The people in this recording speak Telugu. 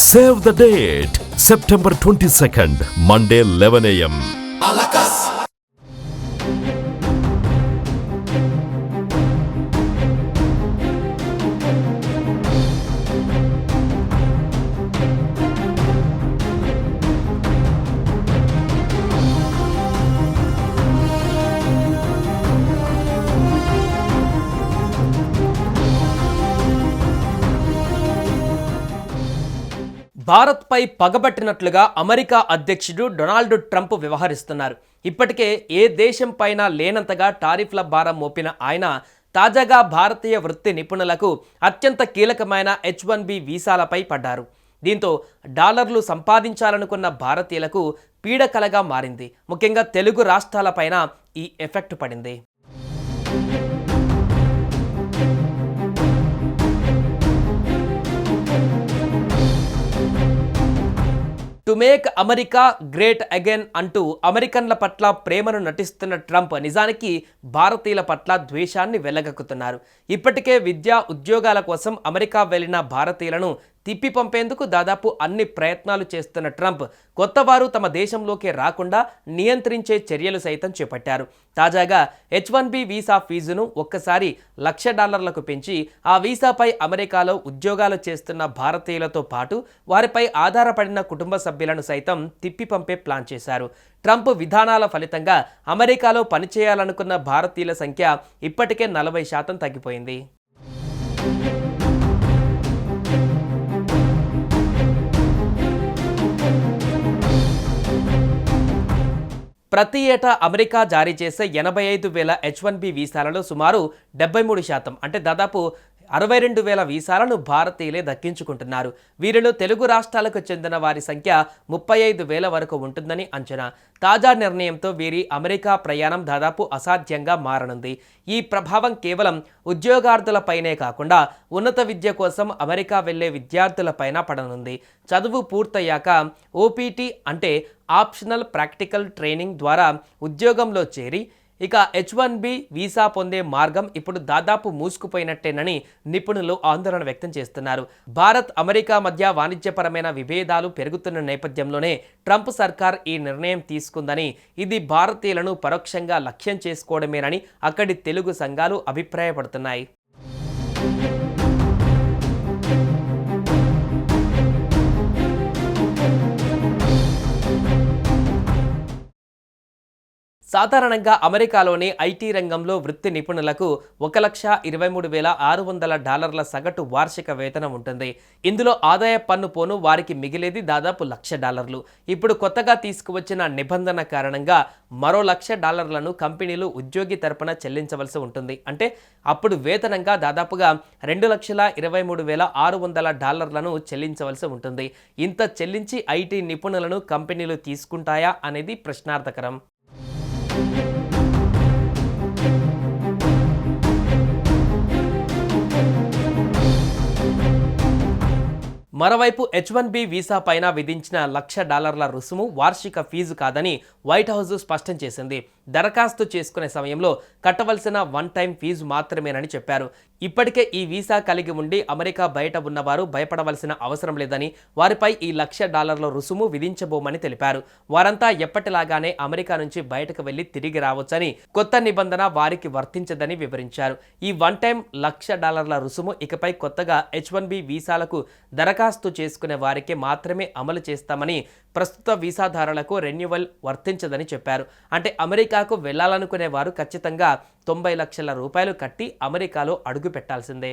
Save the date September twenty second Monday eleven AM భారత్పై పగబట్టినట్లుగా అమెరికా అధ్యక్షుడు డొనాల్డ్ ట్రంప్ వ్యవహరిస్తున్నారు. ఇప్పటికే ఏ దేశం పైన లేనంతగా టారిఫ్ల భారం మోపిన ఆయన తాజాగా భారతీయ వృత్తి నిపుణులకు అత్యంత కీలకమైన హెచ్ వన్ బి వీసాలపై పడ్డారు. దీంతో డాలర్లు సంపాదించాలనుకున్న భారతీయులకు పీడకలగా మారింది. ముఖ్యంగా తెలుగు రాష్ట్రాలపైన ఈ ఎఫెక్ట్ పడింది. To make America great again అంటూ అమెరికన్ల పట్ల ప్రేమను నటిస్తున్న ట్రంప్ నిజానికి భారతీయుల పట్ల ద్వేషాన్ని వెలగక్కుతున్నారు. ఇప్పటికే విద్యా ఉద్యోగాల కోసం అమెరికా వెళ్ళిన భారతీయులను తిప్పి పంపేందుకు దాదాపు అన్ని ప్రయత్నాలు చేస్తున్న ట్రంప్ కొత్తవారు తమ దేశంలోకి రాకుండా నియంత్రించే చర్యలు సైతం చేపట్టారు. తాజాగా హెచ్ వన్ బి వీసా ఫీజును ఒక్కసారి లక్ష డాలర్లకు పెంచి ఆ వీసాపై అమెరికాలో ఉద్యోగాలు చేస్తున్న భారతీయులతో పాటు వారిపై ఆధారపడిన కుటుంబ సభ్యులను సైతం తిప్పి పంపే ప్లాన్ చేశారు. ట్రంప్ విధానాల ఫలితంగా అమెరికాలో పనిచేయాలనుకున్న భారతీయుల సంఖ్య ఇప్పటికే నలభై శాతం తగ్గిపోయింది. ప్రతి ఏటా అమెరికా జారీ చేసే ఎనభై ఐదు వేల హెచ్ వన్ బి వీసాలలో సుమారు డెబ్బై మూడు శాతం అంటే దాదాపు అరవై రెండు వేల వీసాలను భారతీయులే దక్కించుకుంటున్నారు. వీరిలో తెలుగు రాష్ట్రాలకు చెందిన వారి సంఖ్య ముప్పై ఐదు వేల వరకు ఉంటుందని అంచనా. తాజా నిర్ణయంతో వీరి అమెరికా ప్రయాణం దాదాపు అసాధ్యంగా మారనుంది. ఈ ప్రభావం కేవలం ఉద్యోగార్థులపైనే కాకుండా ఉన్నత విద్య కోసం అమెరికా వెళ్ళే విద్యార్థులపైన పడనుంది. చదువు పూర్తయ్యాక ఓపీటీ అంటే ఆప్షనల్ ప్రాక్టికల్ ట్రైనింగ్ ద్వారా ఉద్యోగంలో చేరి ఇక హెచ్ వన్ బి వీసా పొందే మార్గం ఇప్పుడు దాదాపు మూసుకుపోయినట్టేనని నిపుణులు ఆందోళన వ్యక్తం చేస్తున్నారు. భారత్ అమెరికా మధ్య వాణిజ్యపరమైన విభేదాలు పెరుగుతున్న నేపథ్యంలోనే ట్రంప్ సర్కార్ ఈ నిర్ణయం తీసుకుందని ఇది భారతీయులను పరోక్షంగా లక్ష్యం చేసుకోవడమేనని అక్కడి తెలుగు సంఘాలు అభిప్రాయపడుతున్నాయి. సాధారణంగా అమెరికాలోని ఐటీ రంగంలో వృత్తి నిపుణులకు ఒక లక్ష ఇరవై మూడు వేల ఆరు వందల డాలర్ల సగటు వార్షిక వేతనం ఉంటుంది. ఇందులో ఆదాయ పన్ను పోను వారికి మిగిలేది దాదాపు లక్ష డాలర్లు. ఇప్పుడు కొత్తగా తీసుకువచ్చిన నిబంధన కారణంగా మరో లక్ష డాలర్లను కంపెనీలు ఉద్యోగి తరపున చెల్లించవలసి ఉంటుంది. అంటే అప్పుడు వేతనంగా దాదాపుగా రెండు లక్షల ఇరవై మూడు వేల ఆరు వందల డాలర్లను చెల్లించవలసి ఉంటుంది. ఇంత చెల్లించి ఐటీ నిపుణులను కంపెనీలు తీసుకుంటాయా అనేది ప్రశ్నార్థకరం. Música మరోవైపు హెచ్ వన్ బి వీసా పైన విధించిన లక్ష డాలర్ల రుసుము వార్షిక ఫీజు కాదని వైట్ హౌస్ స్పష్టం చేసింది. దరఖాస్తు చేసుకునే సమయంలో కట్టవలసిన వన్ టైం ఫీజు మాత్రమేనని చెప్పారు. ఇప్పటికే ఈ వీసా కలిగి ఉండి అమెరికా బయట ఉన్నవారు భయపడవలసిన అవసరం లేదని వారిపై ఈ లక్ష డాలర్ల రుసుము విధించబోమని తెలిపారు. వారంతా ఎప్పటిలాగానే అమెరికా నుంచి బయటకు వెళ్ళి తిరిగి రావచ్చని కొత్త నిబంధన వారికి వర్తించదని వివరించారు. ఈ వన్ టైం లక్ష డాలర్ల రుసుము ఇకపై కొత్తగా హెచ్ వన్ బి వీసాలకు దరఖాస్తు దరఖాస్తు చేసుకునే వారికి మాత్రమే అమలు చేస్తామని ప్రస్తుత వీసాదారులకు రెన్యువల్ వర్తించదని చెప్పారు. అంటే అమెరికాకు వెళ్ళాలనుకునే వారు ఖచ్చితంగా తొంభై లక్షల రూపాయలు కట్టి అమెరికాలో అడుగు పెట్టాల్సిందే.